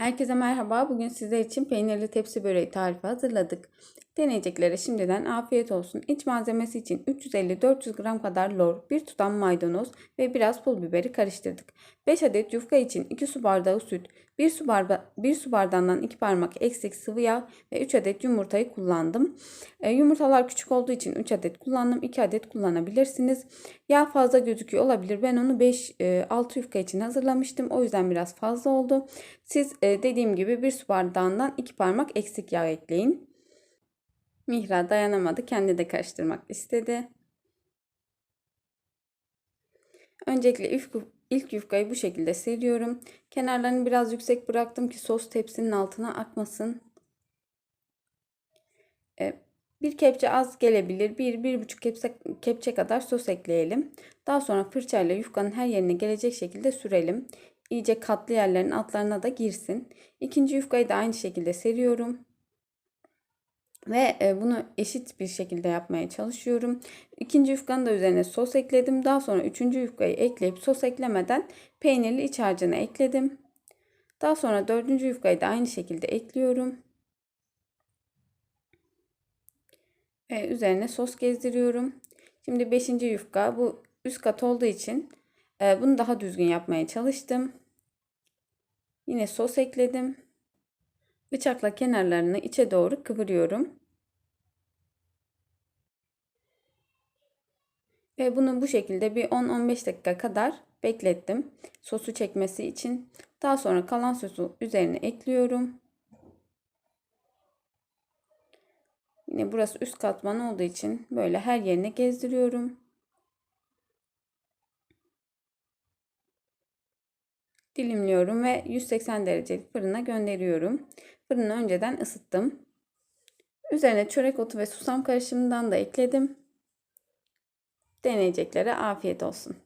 Herkese merhaba. Bugün sizler için peynirli tepsi böreği tarifi hazırladık. Deneyeceklere şimdiden afiyet olsun. İç malzemesi için 350-400 gram kadar lor, 1 tutam maydanoz ve biraz pul biberi karıştırdık. 5 adet yufka için 2 su bardağı süt, 1 su, barba 1 su bardağından 2 parmak eksik sıvı yağ ve 3 adet yumurtayı kullandım. E, yumurtalar küçük olduğu için 3 adet kullandım. 2 adet kullanabilirsiniz. Yağ fazla gözüküyor olabilir. Ben onu 5-6 yufka için hazırlamıştım. O yüzden biraz fazla oldu. Siz e, dediğim gibi 1 su bardağından 2 parmak eksik yağ ekleyin. Mihra dayanamadı. Kendi de karıştırmak istedi. Öncelikle ilk, ilk yufkayı bu şekilde seriyorum. Kenarlarını biraz yüksek bıraktım ki sos tepsinin altına akmasın. E, bir kepçe az gelebilir. Bir, bir buçuk kepçe, kepçe kadar sos ekleyelim. Daha sonra fırçayla yufkanın her yerine gelecek şekilde sürelim. İyice katlı yerlerin altlarına da girsin. İkinci yufkayı da aynı şekilde seriyorum. Ve e, bunu eşit bir şekilde yapmaya çalışıyorum. İkinci yufkanın da üzerine sos ekledim. Daha sonra üçüncü yufkayı ekleyip sos eklemeden peynirli iç harcını ekledim. Daha sonra dördüncü yufkayı da aynı şekilde ekliyorum. Ve üzerine sos gezdiriyorum. Şimdi beşinci yufka bu üst kat olduğu için e, bunu daha düzgün yapmaya çalıştım. Yine sos ekledim. Bıçakla kenarlarını içe doğru kıvırıyorum. Ve bunu bu şekilde bir 10-15 dakika kadar beklettim. Sosu çekmesi için. Daha sonra kalan sosu üzerine ekliyorum. Yine burası üst katman olduğu için böyle her yerine gezdiriyorum. Dilimliyorum ve 180 derecelik fırına gönderiyorum. Fırını önceden ısıttım. Üzerine çörek otu ve susam karışımından da ekledim. Deneyeceklere afiyet olsun.